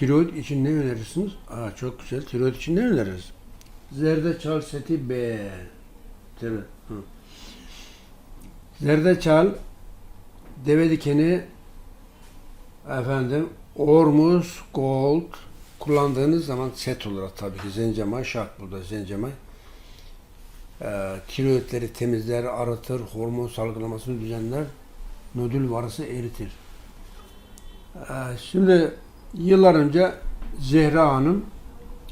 Tiroid için ne önerirsiniz? Aa çok güzel. Tiroid için ne öneririz? Zerdeçal seti B. Tiroid. Hı. Zerdeçal, deve dikeni, efendim, Ormuz, Gold kullandığınız zaman set olarak tabii ki zencemay şart burada zencemay. Ee, tiroidleri temizler, arıtır, hormon salgılamasını düzenler, nodül varası eritir. Ee, şimdi yıllar önce Zehra Hanım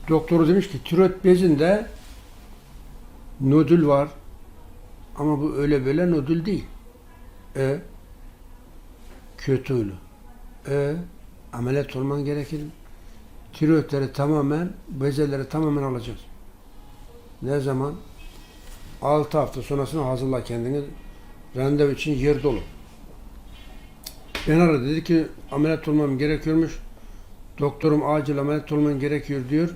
doktoru demiş ki tiroid bezinde nodül var ama bu öyle böyle nodül değil. E kötü ölü. E ameliyat olman gerekir. Tiroidleri tamamen, bezeleri tamamen alacaksın. Ne zaman? 6 hafta sonrasına hazırla kendini. Randevu için yer dolu. Ben aradı dedi ki ameliyat olmam gerekiyormuş. Doktorum acil ameliyat olman gerekiyor diyor.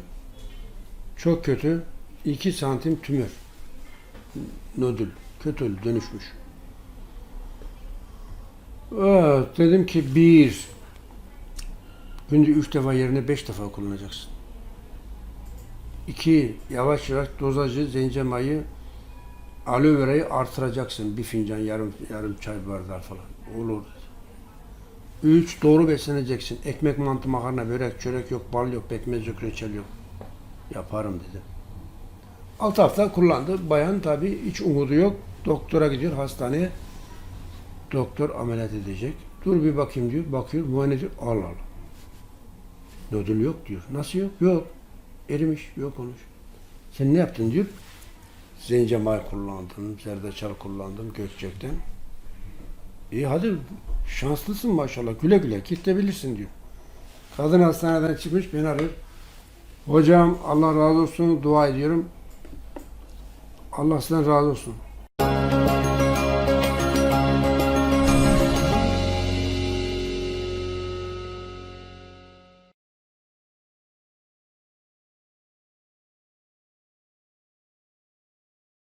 Çok kötü. 2 santim tümör. Nodül. Kötü dönüşmüş. Evet, dedim ki bir, günde üç defa yerine beş defa kullanacaksın. İki, yavaş yavaş dozajı, zencemayı, aloe verayı artıracaksın. Bir fincan, yarım, yarım çay bardağı falan. Olur. Üç, doğru besleneceksin. Ekmek, mantı, makarna, börek, çörek yok, bal yok, pekmez yok, reçel yok. Yaparım dedi. Altı hafta kullandı. Bayan tabii hiç umudu yok. Doktora gidiyor hastaneye. Doktor ameliyat edecek. Dur bir bakayım diyor. Bakıyor, muayene ediyor. Allah Allah. Nodül yok diyor. Nasıl yok? Yok. Erimiş. Yok olmuş. Sen ne yaptın diyor. Zencemay kullandım, zerdeçal kullandım Gökçek'ten. İyi hadi şanslısın maşallah. Güle güle gidebilirsin diyor. Kadın hastaneden çıkmış beni arıyor. Hocam Allah razı olsun dua ediyorum. Allah sizden razı olsun.